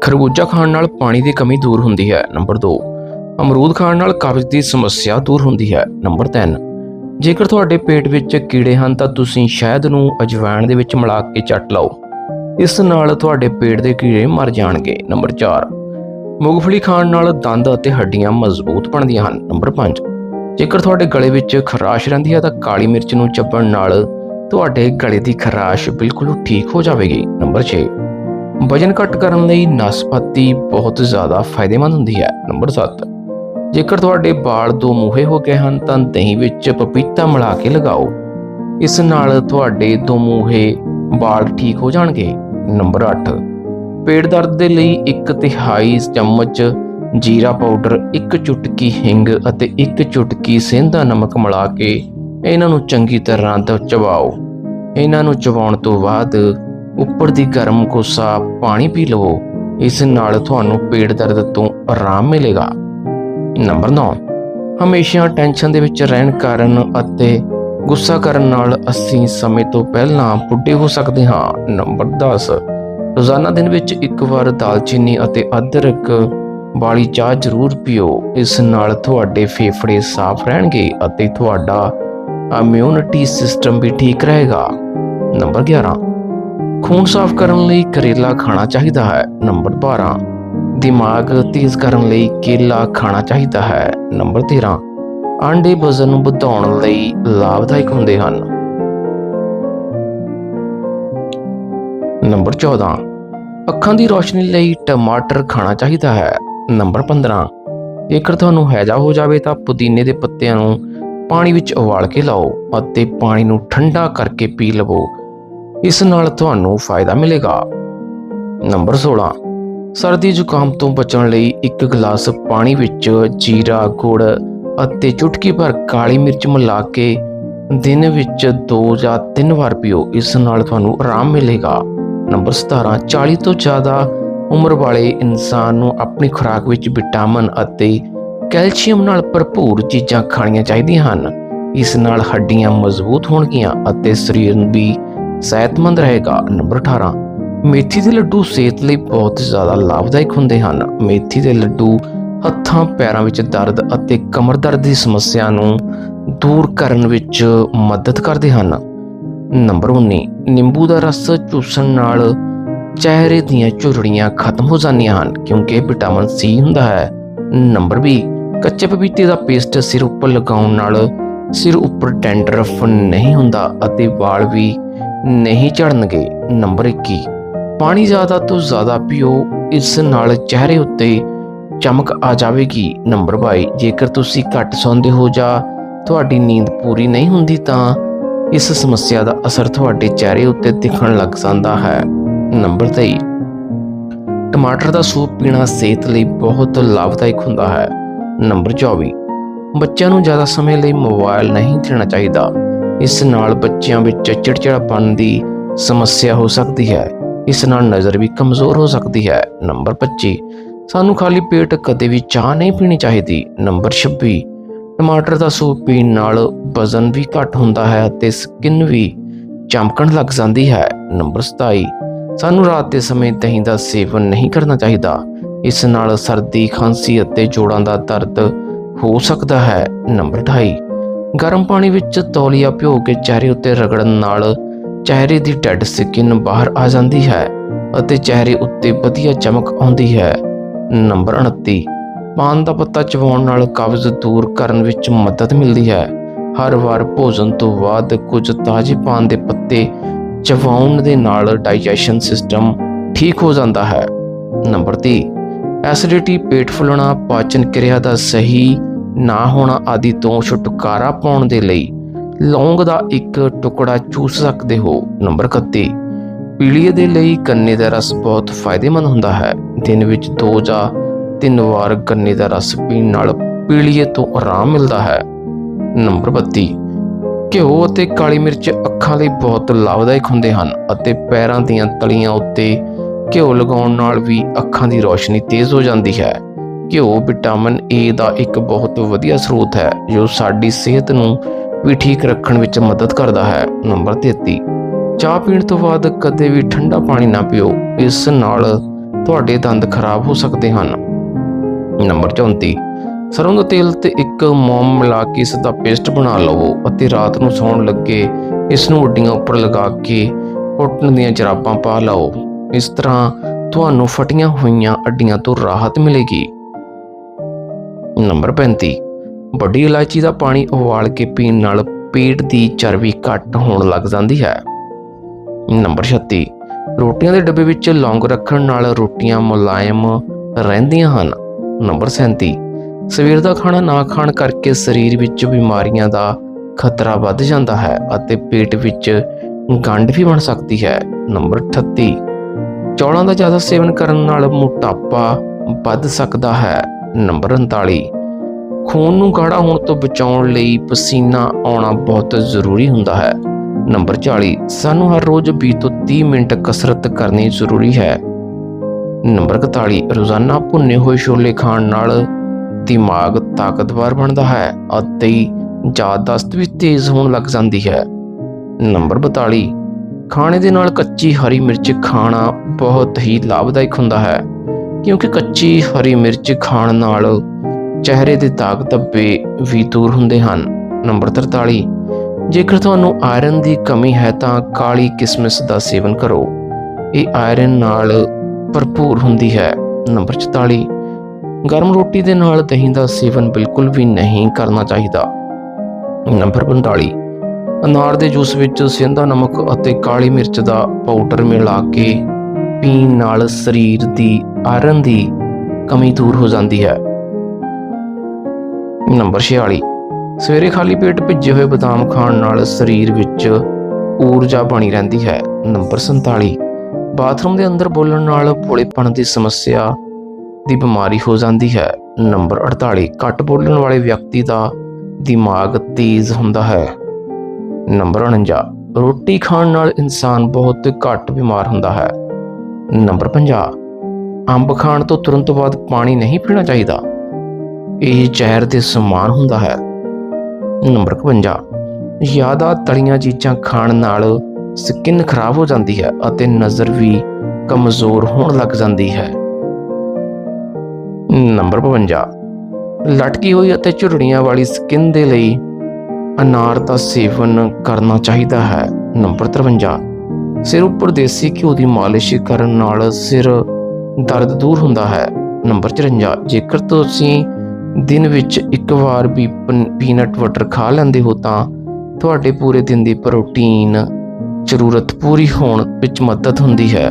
ਖਰਬੂਜਾ ਖਾਣ ਨਾਲ ਪਾਣੀ ਦੀ ਕਮੀ ਦੂਰ ਹੁੰਦੀ ਹੈ, ਨੰਬਰ 2 ਅਮਰੂਦ ਖਾਣ ਨਾਲ ਕਬਜ਼ ਦੀ ਸਮੱਸਿਆ ਦੂਰ ਹੁੰਦੀ ਹੈ, ਨੰਬਰ 3 ਜੇਕਰ ਤੁਹਾਡੇ ਪੇਟ ਵਿੱਚ ਕੀੜੇ ਹਨ, ਤਾਂ ਤੁਸੀਂ ਸ਼ਹਿਦ ਨੂੰ ਅਜਵਾਇਣ ਦੇ ਵਿੱਚ ਮਿਲਾ ਕੇ ਚੱਟ ਲਓ। ਇਸ ਨਾਲ ਤੁਹਾਡੇ ਪੇਟ ਦੇ ਕੀੜੇ ਮਰ ਜਾਣਗੇ, ਨੰਬਰ 4 ਮੂੰਗਫਲੀ ਖਾਣ ਨਾਲ ਦੰਦ ਅਤੇ ਹੱਡੀਆਂ ਮਜ਼ਬੂਤ ਬਣਦੀਆਂ ਹਨ, ਨੰਬਰ 5 ਜੇਕਰ ਤੁਹਾਡੇ ਗਲੇ ਵਿੱਚ ਖਰਾਸ਼ ਰਹਿੰਦੀ ਹੈ, ਤਾਂ ਕਾਲੀ ਮਿਰਚ ਨੂੰ ਚੱਬਣ ਨਾਲ ਤੁਹਾਡੇ ਗਲੇ ਦੀ ਖਰਾਸ਼ ਬਿਲਕੁਲ ਠੀਕ ਹੋ ਜਾਵੇਗੀ, ਨੰਬਰ 6 ਵਜਨ ਘੱਟ ਕਰਨ ਲਈ ਨਾਸਪਾਤੀ ਬਹੁਤ ਜ਼ਿਆਦਾ ਫਾਇਦੇਮੰਦ ਹੁੰਦੀ ਹੈ, ਨੰਬਰ 7 ਜੇਕਰ ਤੁਹਾਡੇ ਵਾਲ ਦੋ ਮੂਹੇ ਹੋ ਗਏ ਹਨ, ਤਾਂ ਦਹੀਂ ਵਿੱਚ ਪਪੀਤਾ ਮਿਲਾ ਕੇ ਲਗਾਓ। ਇਸ ਨਾਲ ਤੁਹਾਡੇ ਦੋ ਮੂਹੇ ਵਾਲ ਠੀਕ ਹੋ ਜਾਣਗੇ, ਨੰਬਰ 8 ਪੇਟ ਦਰਦ ਦੇ ਲਈ ਇੱਕ ਤਿਹਾਈ ਚਮਚ ਜੀਰਾ ਪਾਊਡਰ, ਇੱਕ ਚੁਟਕੀ ਹਿੰਗ ਅਤੇ ਇੱਕ ਚੁਟਕੀ ਸੇਂਦਾ ਨਮਕ ਮਿਲਾ ਕੇ ਇਹਨਾਂ ਨੂੰ ਚੰਗੀ ਤਰ੍ਹਾਂ ਤੋਂ ਚਬਾਓ। ਇਹਨਾਂ ਨੂੰ ਚਬਾਉਣ ਤੋਂ ਬਾਅਦ ਉੱਪਰ ਦੀ ਗਰਮ ਕੋਸਾ ਪਾਣੀ ਪੀ ਲਵੋ। ਇਸ ਨਾਲ ਤੁਹਾਨੂੰ ਪੇਟ ਦਰਦ ਤੋਂ ਆਰਾਮ ਮਿਲੇਗਾ। ਨੰਬਰ 9 ਹਮੇਸ਼ਾ ਟੈਨਸ਼ਨ ਦੇ ਵਿੱਚ ਰਹਿਣ ਕਾਰਨ ਅਤੇ ਗੁੱਸਾ ਕਰਨ ਨਾਲ ਅਸੀਂ ਸਮੇਂ ਤੋਂ ਪਹਿਲਾਂ ਬੁੱਢੇ ਹੋ ਸਕਦੇ ਹਾਂ। ਨੰਬਰ 10 ਰੋਜ਼ਾਨਾ ਦਿਨ ਵਿੱਚ ਇੱਕ ਵਾਰ ਦਾਲਚੀਨੀ ਅਤੇ ਅਦਰਕ ਵਾਲੀ ਚਾਹ ਜ਼ਰੂਰ ਪੀਓ। ਇਸ ਨਾਲ ਤੁਹਾਡੇ ਫੇਫੜੇ ਸਾਫ਼ ਰਹਿਣਗੇ ਅਤੇ ਤੁਹਾਡਾ ਇਮਿਊਨਿਟੀ ਸਿਸਟਮ ਵੀ ਠੀਕ ਰਹੇਗਾ। ਨੰਬਰ 11 ਖੂਨ ਸਾਫ਼ ਕਰਨ ਲਈ ਕਰੇਲਾ ਖਾਣਾ ਚਾਹੀਦਾ ਹੈ। ਨੰਬਰ 12 ਦਿਮਾਗ ਤੇਜ਼ ਕਰਨ ਲਈ ਕੇਲਾ ਖਾਣਾ ਚਾਹੀਦਾ ਹੈ। ਨੰਬਰ 13 ਆਂਡੇ ਵਜ਼ਨ ਨੂੰ ਵਧਾਉਣ ਲਈ ਲਾਭਦਾਇਕ ਹੁੰਦੇ ਹਨ। ਨੰਬਰ 14 ਅੱਖਾਂ ਦੀ ਰੋਸ਼ਨੀ ਲਈ ਟਮਾਟਰ ਖਾਣਾ ਚਾਹੀਦਾ ਹੈ। ਨੰਬਰ 15 ਜੇਕਰ ਤੁਹਾਨੂੰ ਹੈਜਾ ਹੋ ਜਾਵੇ ਤਾਂ ਪੁਦੀਨੇ ਦੇ ਪੱਤਿਆਂ ਨੂੰ ਪਾਣੀ ਵਿੱਚ ਉਬਾਲ ਕੇ ਲਾਓ ਅਤੇ ਪਾਣੀ ਨੂੰ ਠੰਡਾ ਕਰਕੇ ਪੀ ਲਵੋ। ਇਸ ਨਾਲ ਤੁਹਾਨੂੰ ਫਾਇਦਾ ਮਿਲੇਗਾ। ਨੰਬਰ 16 ਸਰਦੀ ਜ਼ੁਕਾਮ ਤੋਂ ਬਚਣ ਲਈ ਇੱਕ ਗਲਾਸ ਪਾਣੀ ਵਿੱਚ ਜੀਰਾ, ਗੁੜ ਅਤੇ ਚੁਟਕੀ ਭਰ ਕਾਲੀ ਮਿਰਚ ਮਿਲਾ ਕੇ ਦਿਨ ਵਿੱਚ 2 ਜਾਂ 3 ਵਾਰ ਪੀਓ। ਇਸ ਨਾਲ ਤੁਹਾਨੂੰ ਆਰਾਮ ਮਿਲੇਗਾ। ਨੰਬਰ 17 40 ਤੋਂ ਜ਼ਿਆਦਾ ਉਮਰ ਵਾਲੇ ਇਨਸਾਨ ਨੂੰ ਆਪਣੀ ਖੁਰਾਕ ਵਿੱਚ ਵਿਟਾਮਿਨ ਅਤੇ ਕੈਲਸ਼ੀਅਮ ਨਾਲ ਭਰਪੂਰ ਚੀਜ਼ਾਂ ਖਾਣੀਆਂ ਚਾਹੀਦੀਆਂ ਹਨ। ਇਸ ਨਾਲ ਹੱਡੀਆਂ ਮਜ਼ਬੂਤ ਹੋਣਗੀਆਂ ਅਤੇ ਸਰੀਰ ਵੀ ਸਿਹਤਮੰਦ ਰਹੇਗਾ। ਨੰਬਰ 18 ਮੇਥੀ ਦੇ ਲੱਡੂ ਸਿਹਤ ਲਈ ਬਹੁਤ ਜ਼ਿਆਦਾ ਲਾਭਦਾਇਕ ਹੁੰਦੇ ਹਨ। ਮੇਥੀ ਦੇ ਲੱਡੂ ਹੱਥਾਂ, ਪੈਰਾਂ ਵਿੱਚ ਦਰਦ ਅਤੇ ਕਮਰ ਦਰਦ ਦੀ ਸਮੱਸਿਆ ਨੂੰ ਦੂਰ ਕਰਨ ਵਿੱਚ ਮਦਦ ਕਰਦੇ ਹਨ। ਨੰਬਰ 19 ਨਿੰਬੂ ਦਾ ਰਸ ਚੂਸਣ ਨਾਲ ਚਿਹਰੇ ਦੀਆਂ ਝੁਰੜੀਆਂ ਖਤਮ ਹੋ ਜਾਂਦੀਆਂ ਹਨ, ਕਿਉਂਕਿ ਵਿਟਾਮਿਨ ਸੀ ਹੁੰਦਾ ਹੈ। ਨੰਬਰ 20 ਕੱਚੇ ਪਪੀਤੇ ਦਾ ਪੇਸਟ ਸਿਰ ਉੱਪਰ ਲਗਾਉਣ ਨਾਲ ਸਿਰ ਉੱਪਰ ਡੈਂਡਰਫ ਨਹੀਂ ਹੁੰਦਾ ਅਤੇ ਵਾਲ ਵੀ ਨਹੀਂ ਝੜਨਗੇ। ਨੰਬਰ 21 ਪਾਣੀ ਜ਼ਿਆਦਾ ਤੋਂ ਜ਼ਿਆਦਾ ਪੀਓ, ਇਸ ਨਾਲ ਚਿਹਰੇ ਉੱਤੇ ਚਮਕ ਆ ਜਾਵੇਗੀ। ਨੰਬਰ 22 ਜੇਕਰ ਤੁਸੀਂ ਘੱਟ ਸੌਂਦੇ ਹੋ ਜਾਂ ਤੁਹਾਡੀ ਨੀਂਦ ਪੂਰੀ ਨਹੀਂ ਹੁੰਦੀ ਤਾਂ ਇਸ ਸਮੱਸਿਆ ਦਾ ਅਸਰ ਤੁਹਾਡੇ ਚਿਹਰੇ ਉੱਤੇ ਦਿਖਣ ਲੱਗ ਜਾਂਦਾ ਹੈ। ਨੰਬਰ 23 ਟਮਾਟਰ ਦਾ ਸੂਪ ਪੀਣਾ ਸਿਹਤ ਲਈ ਬਹੁਤ ਲਾਭਦਾਇਕ ਹੁੰਦਾ ਹੈ। ਨੰਬਰ 24 ਬੱਚਿਆਂ ਨੂੰ ਜ਼ਿਆਦਾ ਸਮੇਂ ਲਈ ਮੋਬਾਈਲ ਨਹੀਂ ਦੇਣਾ ਚਾਹੀਦਾ। ਇਸ ਨਾਲ ਬੱਚਿਆਂ ਵਿੱਚ ਚਿੜਚਿੜਾਪਨ ਦੀ ਸਮੱਸਿਆ ਹੋ ਸਕਦੀ ਹੈ। ਇਸ ਨਾਲ ਨਜ਼ਰ ਵੀ ਕਮਜ਼ੋਰ ਹੋ ਸਕਦੀ ਹੈ। ਨੰਬਰ 25 ਸਾਨੂੰ ਖਾਲੀ ਪੇਟ ਕਦੇ ਵੀ ਚਾਹ ਨਹੀਂ ਪੀਣੀ ਚਾਹੀਦੀ। ਨੰਬਰ 26 ਟਮਾਟਰ ਦਾ ਸੂਪ ਪੀਣ ਨਾਲ ਵਜ਼ਨ ਵੀ ਘੱਟ ਹੁੰਦਾ ਹੈ ਅਤੇ ਸਕਿਨ ਵੀ ਚਮਕਣ ਲੱਗ ਜਾਂਦੀ ਹੈ। ਨੰਬਰ 27 ਸਾਨੂੰ ਰਾਤ ਦੇ ਸਮੇਂ ਦਹੀਂ ਦਾ ਸੇਵਨ ਨਹੀਂ ਕਰਨਾ ਚਾਹੀਦਾ। ਇਸ ਨਾਲ ਸਰਦੀ, ਖਾਂਸੀ ਅਤੇ ਜੋੜਾਂ ਦਾ ਦਰਦ ਹੋ ਸਕਦਾ ਹੈ। ਨੰਬਰ 28 ਗਰਮ ਪਾਣੀ ਵਿੱਚ ਤੌਲੀਆ ਭਿਓ ਕੇ ਚਿਹਰੇ ਉੱਤੇ ਰਗੜਨ ਨਾਲ ਚਿਹਰੇ ਦੀ ਡੈਡ ਸਕਿਨ ਬਾਹਰ ਆ ਜਾਂਦੀ ਹੈ ਅਤੇ ਚਿਹਰੇ ਉੱਤੇ ਵਧੀਆ ਚਮਕ ਆਉਂਦੀ ਹੈ। ਨੰਬਰ 29 ਪਾਨ ਦਾ ਪੱਤਾ ਚਬਾਉਣ ਨਾਲ ਕਬਜ਼ ਦੂਰ ਕਰਨ ਵਿੱਚ ਮਦਦ ਮਿਲਦੀ ਹੈ। ਹਰ ਵਾਰ ਭੋਜਨ ਤੋਂ ਬਾਅਦ ਕੁਝ ਤਾਜ਼ੇ ਪਾਨ ਦੇ ਪੱਤੇ ਚਬਾਉਣ ਦੇ ਨਾਲ ਡਾਈਜੈਸ਼ਨ ਸਿਸਟਮ ਠੀਕ ਹੋ ਜਾਂਦਾ ਹੈ। ਨੰਬਰ 30 ਐਸਿਡਿਟੀ, ਪੇਟ ਫੁੱਲਣਾ, ਪਾਚਨ ਕਿਰਿਆ ਦਾ ਸਹੀ ਨਾ ਹੋਣਾ ਆਦਿ ਤੋਂ ਛੁਟਕਾਰਾ ਪਾਉਣ ਦੇ ਲਈ ਲੌਂਗ ਦਾ ਇੱਕ ਟੁਕੜਾ ਚੂਸ ਸਕਦੇ ਹੋ। ਨੰਬਰ 31 ਪੀਲੀਏ ਦੇ ਲਈ ਗੰਨੇ ਦਾ ਰਸ ਬਹੁਤ ਫਾਇਦੇਮੰਦ ਹੁੰਦਾ ਹੈ। ਦਿਨ ਵਿੱਚ 2 ਜਾਂ 3 ਵਾਰ ਗੰਨੇ ਦਾ ਰਸ ਪੀਣ ਨਾਲ ਪੀਲੀਏ ਤੋਂ ਆਰਾਮ ਮਿਲਦਾ ਹੈ। ਨੰਬਰ 32 ਘਿਓ ਅਤੇ ਕਾਲੀ ਮਿਰਚ ਅੱਖਾਂ ਲਈ ਬਹੁਤ ਲਾਭਦਾਇਕ ਹੁੰਦੇ ਹਨ ਅਤੇ ਪੈਰਾਂ ਦੀਆਂ ਤਲੀਆਂ ਉੱਤੇ ਘਿਓ ਲਗਾਉਣ ਨਾਲ ਵੀ ਅੱਖਾਂ ਦੀ ਰੋਸ਼ਨੀ ਤੇਜ਼ ਹੋ ਜਾਂਦੀ ਹੈ। ਘਿਓ, ਵਿਟਾਮਿਨ ਏ ਦਾ ਇੱਕ ਬਹੁਤ ਵਧੀਆ ਸਰੋਤ ਹੈ, ਜੋ ਸਾਡੀ ਸਿਹਤ ਨੂੰ ਵੀ ਠੀਕ ਰੱਖਣ ਵਿੱਚ ਮਦਦ ਕਰਦਾ ਹੈ। ਨੰਬਰ 33 ਚਾਹ ਪੀਣ ਤੋਂ ਬਾਅਦ ਕਦੇ ਵੀ ਠੰਡਾ ਪਾਣੀ ਨਾ ਪੀਓ। ਇਸ ਨਾਲ ਤੁਹਾਡੇ ਦੰਦ ਖਰਾਬ ਹੋ ਸਕਦੇ ਹਨ। ਨੰਬਰ 34 ਸਰੋਂ ਦਾ ਤੇਲ ਤੇ ਇੱਕ ਮੋਮ ਮਿਲਾ ਕੇ ਇਸ ਦਾ ਪੇਸਟ ਬਣਾ ਲਵੋ ਅਤੇ ਰਾਤ ਨੂੰ ਸੌਣ ਲੱਗੇ ਇਸ ਨੂੰ ਅੱਡੀਆਂ ਉੱਪਰ ਲਗਾ ਕੇ ਕੋਟਨ ਦੀਆਂ ਜਰਾਬਾਂ ਪਾ ਲਓ। ਇਸ ਤਰ੍ਹਾਂ ਤੁਹਾਨੂੰ ਫਟੀਆਂ ਹੋਈਆਂ ਅੱਡੀਆਂ ਤੋਂ ਰਾਹਤ ਮਿਲੇਗੀ। ਨੰਬਰ 35 ਵੱਡੀ ਇਲਾਇਚੀ ਦਾ ਪਾਣੀ ਉਬਾਲ ਕੇ ਪੀਣ ਨਾਲ ਪੇਟ ਦੀ ਚਰਬੀ ਘੱਟ ਹੋਣ ਲੱਗ ਜਾਂਦੀ ਹੈ। ਨੰਬਰ 36 ਰੋਟੀਆਂ ਦੇ ਡੱਬੇ ਵਿੱਚ ਲੌਂਗ ਰੱਖਣ ਨਾਲ ਰੋਟੀਆਂ ਮੁਲਾਇਮ ਰਹਿੰਦੀਆਂ ਹਨ। ਨੰਬਰ 37 ਸਵੇਰ ਦਾ ਖਾਣਾ ਨਾ ਖਾਣ ਕਰਕੇ ਸਰੀਰ ਵਿੱਚ ਬਿਮਾਰੀਆਂ ਦਾ ਖਤਰਾ ਵੱਧ ਜਾਂਦਾ ਹੈ ਅਤੇ ਪੇਟ ਵਿੱਚ ਗੰਢ ਵੀ ਬਣ ਸਕਦੀ ਹੈ। ਨੰਬਰ 38 ਚੌਲਾਂ ਦਾ ਜ਼ਿਆਦਾ ਸੇਵਨ ਕਰਨ ਨਾਲ ਮੋਟਾਪਾ ਵੱਧ ਸਕਦਾ ਹੈ। ਨੰਬਰ 39 ਖੂਨ ਨੂੰ ਗਾੜਾ ਹੋਣ ਤੋਂ ਬਚਾਉਣ ਲਈ ਪਸੀਨਾ ਆਉਣਾ ਬਹੁਤ ਜ਼ਰੂਰੀ ਹੁੰਦਾ ਹੈ। ਨੰਬਰ 40 ਸਾਨੂੰ ਹਰ ਰੋਜ਼ 20 ਤੋਂ 30 ਮਿੰਟ ਕਸਰਤ ਕਰਨੀ ਜ਼ਰੂਰੀ ਹੈ। ਨੰਬਰ 41 ਰੋਜ਼ਾਨਾ ਭੁੰਨੇ ਹੋਏ ਛੋਲੇ ਖਾਣ ਨਾਲ ਦਿਮਾਗ ਤਾਕਤਵਰ ਬਣਦਾ ਹੈ ਅਤੇ ਯਾਦਦਾਸ਼ਤ ਵੀ ਤੇਜ਼ ਹੋਣ ਲੱਗ ਜਾਂਦੀ ਹੈ। ਨੰਬਰ 42 ਖਾਣੇ ਦੇ ਨਾਲ ਕੱਚੀ ਹਰੀ ਮਿਰਚ ਖਾਣਾ ਬਹੁਤ ਹੀ ਲਾਭਦਾਇਕ ਹੁੰਦਾ ਹੈ। ਕਿਉਂਕਿ ਕੱਚੀ ਹਰੀ ਮਿਰਚ ਖਾਣ ਨਾਲ ਚਿਹਰੇ ਦੇ ਦਾਗ ਧੱਬੇ ਵੀ ਦੂਰ ਹੁੰਦੇ ਹਨ। ਨੰਬਰ 43 ਜੇਕਰ ਤੁਹਾਨੂੰ ਆਇਰਨ ਦੀ ਕਮੀ ਹੈ ਤਾਂ ਕਾਲੀ ਕਿਸਮਿਸ ਦਾ ਸੇਵਨ ਕਰੋ। ਇਹ ਆਇਰਨ ਨਾਲ ਭਰਪੂਰ ਹੁੰਦੀ ਹੈ। ਨੰਬਰ 44 ਗਰਮ ਰੋਟੀ ਦੇ ਨਾਲ ਦਹੀਂ ਦਾ ਸੇਵਨ ਬਿਲਕੁਲ ਵੀ ਨਹੀਂ ਕਰਨਾ ਚਾਹੀਦਾ। ਨੰਬਰ 45 ਅਨਾਰ ਦੇ ਜੂਸ ਵਿੱਚ ਸਿੰਧਾ ਨਮਕ ਅਤੇ ਕਾਲੀ ਮਿਰਚ ਦਾ ਪਾਊਡਰ ਮਿਲਾ ਕੇ ਪੀਣ ਨਾਲ ਸਰੀਰ ਦੀ ਆਇਰਨ ਦੀ ਕਮੀ ਦੂਰ ਹੋ ਜਾਂਦੀ ਹੈ। ਨੰਬਰ 46 ਸਵੇਰੇ ਖਾਲੀ ਪੇਟ ਭਿੱਜੇ ਹੋਏ ਬਦਾਮ ਖਾਣ ਨਾਲ ਸਰੀਰ ਵਿੱਚ ਊਰਜਾ ਬਣੀ ਰਹਿੰਦੀ ਹੈ। ਨੰਬਰ 47 ਬਾਥਰੂਮ ਦੇ ਅੰਦਰ ਬੋਲਣ ਨਾਲ ਭੋਲੇਪਣ ਦੀ ਸਮੱਸਿਆ ਦੀ ਬਿਮਾਰੀ ਹੋ ਜਾਂਦੀ ਹੈ। ਨੰਬਰ 48 ਘੱਟ ਬੋਲਣ ਵਾਲੇ ਵਿਅਕਤੀ ਦਾ ਦਿਮਾਗ ਤੇਜ਼ ਹੁੰਦਾ ਹੈ। ਨੰਬਰ 49 ਰੋਟੀ ਖਾਣ ਨਾਲ ਇਨਸਾਨ ਬਹੁਤ ਘੱਟ ਬਿਮਾਰ ਹੁੰਦਾ ਹੈ। ਨੰਬਰ 50 ਅੰਬ ਖਾਣ ਤੋਂ ਤੁਰੰਤ ਬਾਅਦ ਪਾਣੀ ਨਹੀਂ ਪੀਣਾ ਚਾਹੀਦਾ। ਇਹ ਜ਼ਹਿਰ ਦੇ ਸਮਾਨ ਹੁੰਦਾ ਹੈ। ਨੰਬਰ 51 ਜ਼ਿਆਦਾ ਤਲੀਆਂ ਚੀਜ਼ਾਂ ਖਾਣ ਨਾਲ ਸਕਿਨ ਖਰਾਬ ਹੋ ਜਾਂਦੀ ਹੈ ਅਤੇ ਨਜ਼ਰ ਵੀ ਕਮਜ਼ੋਰ ਹੋਣ ਲੱਗ ਜਾਂਦੀ ਹੈ। ਨੰਬਰ 52 ਲਟਕੀ ਹੋਈ ਅਤੇ ਝੁਰੜੀਆਂ ਵਾਲੀ ਸਕਿਨ ਦੇ ਲਈ ਅਨਾਰ ਦਾ ਸੇਵਨ ਕਰਨਾ ਚਾਹੀਦਾ ਹੈ। ਨੰਬਰ 53 ਸਿਰ ਉੱਪਰ ਦੇਸੀ ਘਿਓ ਦੀ ਮਾਲਿਸ਼ ਕਰਨ ਨਾਲ ਸਿਰ ਦਰਦ ਦੂਰ ਹੁੰਦਾ ਹੈ। ਨੰਬਰ 54 ਜੇਕਰ ਤੁਸੀਂ ਦਿਨ ਵਿੱਚ ਇੱਕ ਵਾਰ ਵੀ ਪੀਨਟ ਬਟਰ ਖਾ ਲੈਂਦੇ ਹੋ ਤਾਂ ਤੁਹਾਡੇ ਪੂਰੇ ਦਿਨ ਦੀ ਪ੍ਰੋਟੀਨ ਜ਼ਰੂਰਤ ਪੂਰੀ ਹੋਣ ਵਿੱਚ ਮਦਦ ਹੁੰਦੀ ਹੈ।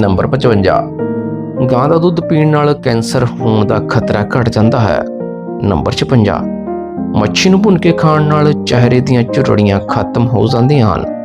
ਨੰਬਰ 55 ਗਾਂ ਦਾ ਦੁੱਧ ਪੀਣ ਨਾਲ ਕੈਂਸਰ ਹੋਣ ਦਾ ਖਤਰਾ ਘਟ ਜਾਂਦਾ ਹੈ। ਨੰਬਰ 56 ਮੱਛੀ ਨੂੰ ਭੁੰਨ ਕੇ ਖਾਣ ਨਾਲ ਚਿਹਰੇ ਦੀਆਂ ਝੁਰੜੀਆਂ ਖਤਮ ਹੋ ਜਾਂਦੀਆਂ ਹਨ।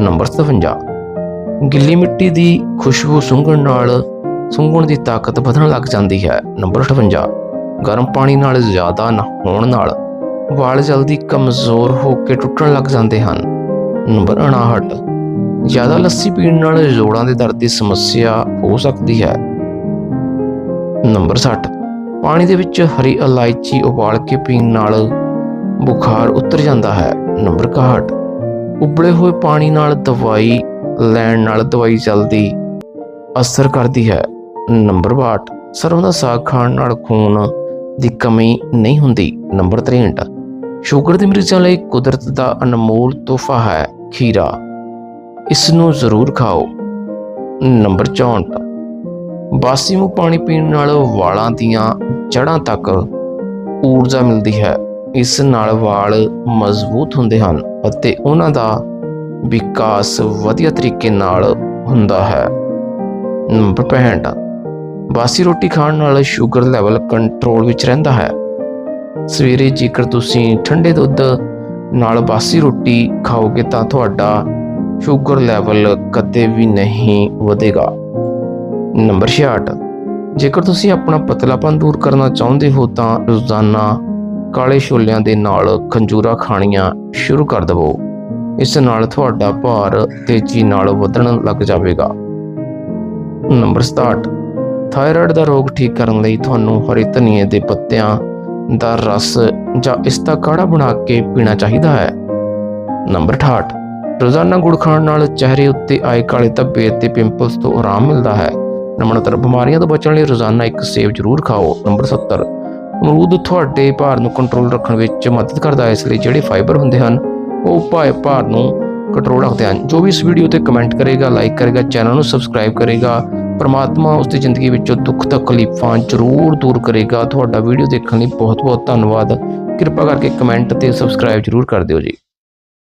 ਨੰਬਰ 57 ਗਿੱਲੀ ਮਿੱਟੀ ਦੀ ਖੁਸ਼ਬੂ ਸੁੰਘਣ ਨਾਲ ਸੁੰਘਣ ਦੀ ਤਾਕਤ ਵਧਣ ਲੱਗ ਜਾਂਦੀ ਹੈ। ਨੰਬਰ 58 ਗਰਮ ਪਾਣੀ ਨਾਲ ਜ਼ਿਆਦਾ ਨਾ ਹੋਣ ਨਾਲ ਵਾਲ ਜਲਦੀ ਕਮਜ਼ੋਰ ਹੋ ਕੇ ਟੁੱਟਣ ਲੱਗ ਜਾਂਦੇ ਹਨ। ਨੰਬਰ 59 ਜ਼ਿਆਦਾ ਲੱਸੀ ਪੀਣ ਨਾਲ ਜੋੜਾਂ ਦੇ ਦਰਦ ਦੀ ਸਮੱਸਿਆ ਹੋ ਸਕਦੀ ਹੈ। ਨੰਬਰ 60 ਪਾਣੀ ਦੇ ਵਿੱਚ ਹਰੀ ਇਲਾਇਚੀ ਉਬਾਲ ਕੇ ਪੀਣ ਨਾਲ ਬੁਖਾਰ ਉਤਰ ਜਾਂਦਾ ਹੈ। ਨੰਬਰ 61 ਉਬਲੇ ਹੋਏ ਪਾਣੀ ਨਾਲ ਦਵਾਈ ਲੈਣ ਨਾਲ ਦਵਾਈ ਜਲਦੀ ਅਸਰ ਕਰਦੀ ਹੈ। ਨੰਬਰ 62 ਸਰੋਂ ਦਾ ਸਾਗ ਖਾਣ ਨਾਲ ਖੂਨ ਦੀ ਕਮੀ ਨਹੀਂ ਹੁੰਦੀ। ਨੰਬਰ 63 ਸ਼ੂਗਰ ਦੇ ਮਰੀਜ਼ਾਂ ਲਈ ਕੁਦਰਤ ਦਾ ਅਨਮੋਲ ਤੋਹਫਾ ਹੈ ਖੀਰਾ। ਇਸ ਨੂੰ ਜ਼ਰੂਰ ਖਾਓ। ਨੰਬਰ 64 ਬਾਸੀ ਨੂੰ ਪਾਣੀ ਪੀਣ ਨਾਲ ਵਾਲਾਂ ਦੀਆਂ ਜੜ੍ਹਾਂ ਤੱਕ ਊਰਜਾ ਮਿਲਦੀ ਹੈ। ਇਸ ਨਾਲ ਵਾਲ ਮਜ਼ਬੂਤ ਹੁੰਦੇ ਹਨ ਅਤੇ ਉਹਨਾਂ ਦਾ ਵਿਕਾਸ ਵਧੀਆ ਤਰੀਕੇ ਨਾਲ ਹੁੰਦਾ ਹੈ। ਨੰਬਰ 65 ਬਾਸੀ ਰੋਟੀ ਖਾਣ ਨਾਲ ਸ਼ੂਗਰ ਲੈਵਲ ਕੰਟਰੋਲ ਵਿੱਚ ਰਹਿੰਦਾ ਹੈ। ਸਵੇਰੇ ਜੇਕਰ ਤੁਸੀਂ ਠੰਡੇ ਦੁੱਧ ਨਾਲ ਬਾਸੀ ਰੋਟੀ ਖਾਓਗੇ ਤਾਂ ਤੁਹਾਡਾ ਸ਼ੂਗਰ ਲੈਵਲ ਕਦੇ ਵੀ ਨਹੀਂ ਵਧੇਗਾ। ਨੰਬਰ 66 ਜੇਕਰ ਤੁਸੀਂ ਆਪਣਾ ਪਤਲਾਪਨ ਦੂਰ ਕਰਨਾ ਚਾਹੁੰਦੇ ਹੋ ਤਾਂ ਰੋਜ਼ਾਨਾ ਕਾਲੇ ਛੋਲਿਆਂ ਦੇ ਨਾਲ ਖੰਜੂਰਾ ਖਾਣੀਆਂ ਸ਼ੁਰੂ ਕਰ ਦਿਵੋ। ਇਸ ਨਾਲ ਤੁਹਾਡਾ ਭਾਰ ਤੇਜ਼ੀ ਨਾਲ ਵਧਣ ਲੱਗ ਜਾਵੇਗਾ। ਨੰਬਰ 67 ਥਾਇਰਾਇਡ ਦਾ ਰੋਗ ਠੀਕ ਕਰਨ ਲਈ ਤੁਹਾਨੂੰ ਹਰੇ ਧਨੀਏ ਦੇ ਪੱਤਿਆਂ ਦਾ ਰਸ ਜਾਂ ਇਸ ਦਾ ਕਾੜਾ ਬਣਾ ਕੇ ਪੀਣਾ ਚਾਹੀਦਾ ਹੈ। ਨੰਬਰ 68 ਰੋਜ਼ਾਨਾ ਗੁੜ ਖਾਣ ਨਾਲ ਚਿਹਰੇ ਉੱਤੇ ਆਏ ਕਾਲੇ ਧੱਬੇ ਅਤੇ ਪਿੰਪਲਸ ਤੋਂ ਆਰਾਮ ਮਿਲਦਾ ਹੈ। ਨੰਬਰ 69 ਬਿਮਾਰੀਆਂ ਤੋਂ ਬਚਣ ਲਈ ਰੋਜ਼ਾਨਾ ਇੱਕ ਸੇਬ ਜ਼ਰੂਰ ਖਾਓ। ਨੰਬਰ 70 ਅਮਰੂਦ ਤੁਹਾਡੇ ਭਾਰ ਨੂੰ ਕੰਟਰੋਲ ਰੱਖਣ ਵਿੱਚ ਮਦਦ ਕਰਦਾ ਹੈ। ਇਸ ਲਈ ਜਿਹੜੇ ਫਾਈਬਰ ਹੁੰਦੇ ਹਨ, ਉਹ ਭਾਏ ਭਾਰ ਨੂੰ ਕੰਟਰੋਲ ਰੱਖਦੇ ਹਨ। ਜੋ ਵੀ ਇਸ ਵੀਡੀਓ ਤੇ ਕਮੈਂਟ ਕਰੇਗਾ ਲਾਈਕ ਕਰੇਗਾ ਚੈਨਲ ਨੂੰ ਸਬਸਕ੍ਰਾਈਬ ਕਰੇਗਾ, ਪਰਮਾਤਮਾ ਉਸ ਦੀ ਜ਼ਿੰਦਗੀ ਵਿੱਚੋਂ ਦੁੱਖ ਤਕਲੀਫਾਂ ਜ਼ਰੂਰ ਦੂਰ ਕਰੇਗਾ। ਤੁਹਾਡਾ ਵੀਡੀਓ ਦੇਖਣ ਲਈ ਬਹੁਤ ਬਹੁਤ ਧੰਨਵਾਦ। ਕਿਰਪਾ ਕਰਕੇ ਕਮੈਂਟ ਤੇ ਸਬਸਕ੍ਰਾਈਬ ਜ਼ਰੂਰ ਕਰ ਦਿਓ ਜੀ।